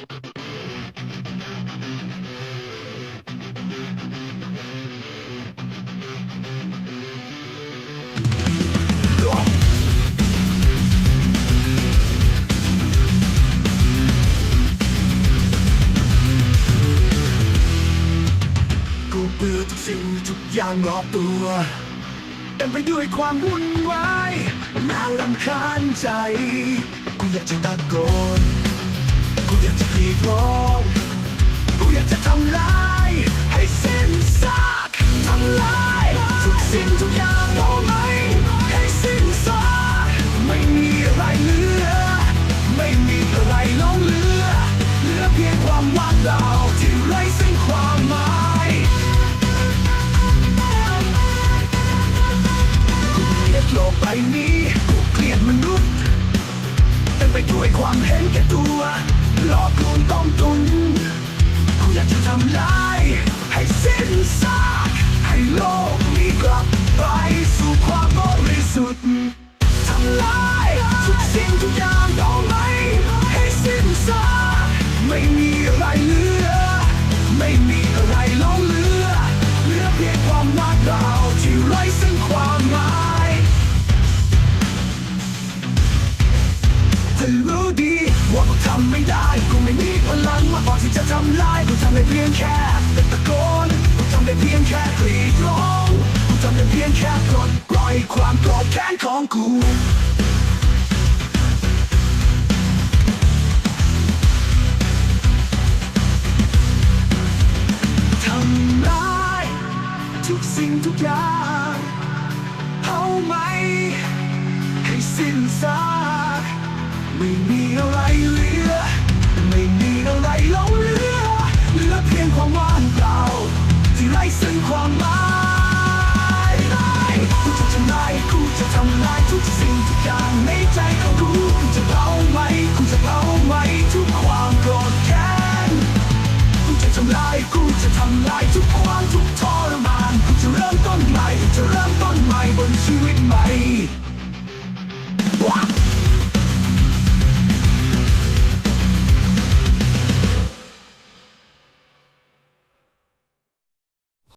กูเบื่อทุกสิ่งทุกอย่างรอบตัวเต็มไปด้วยความวุ่นวายน่ารำคาญใจ กูอยากจะตะโกน กูอยากจะกรีดร้องกูอยากจะทำลายให้สิ้นซากทำลายทุกสิ่งทุกอย่างเอาไหมให้สิ้นซากไม่มีอะไรเหลือ ไม่มีอะไรหลงเหลือ เหลือเพียงความว่างเปล่าที่ไร้ซึ่งความหมายกูเกลียดโลกใบนี้ ด้วยความเห็นแก่ตัว หลอกลวงต้มตุนกูอยากจะทำลายให้สิ้นซาก เธอรู้ดีว่ากูทำไม่ได้กูไม่มีพลังมากพอที่จะทำลายกูทำได้เพียงแค่ตะโกนกูทำได้เพียงแค่กรีดร้องกูทำได้เพียงแค่ปลดปล่อยความโกรธแค้นของกูทำร้ายทุกสิ่งทุกอย่างเอาไหมให้สิ้นซาก ไม่มีอะไร